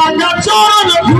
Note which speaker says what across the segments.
Speaker 1: Nanga chora na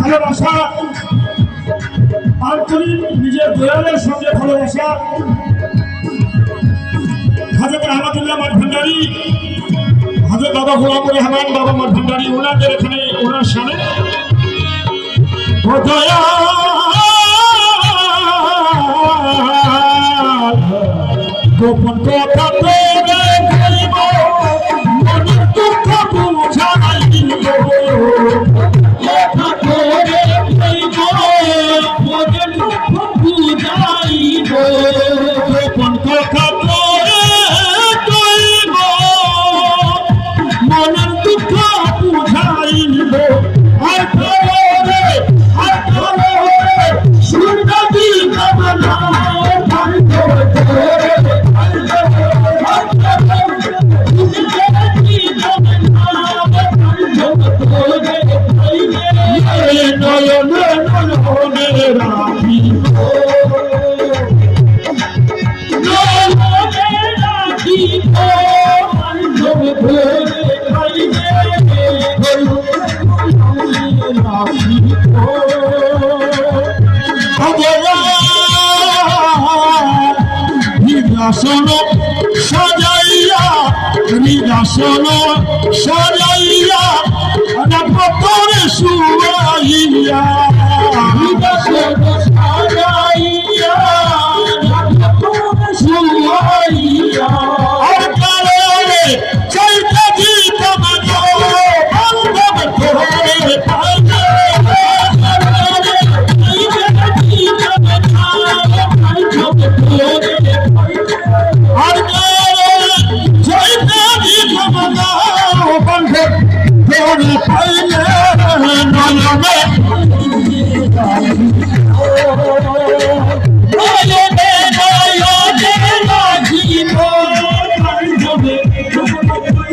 Speaker 1: ভালোবাসা। আন্তরিক নিজের দয়ালের সঙ্গে ভালোবাসা। হাজরত আহমদুল্লাহ মাঠভান্ডারি হাজরত বাবা গোলামুর রহমান বাবা মাঠভান্ডারি ওনাদের এখানে, ওনার সামনে। গোপন কথা। নিরাসন সাজাইয়া নিরাসন সাজাইয়া।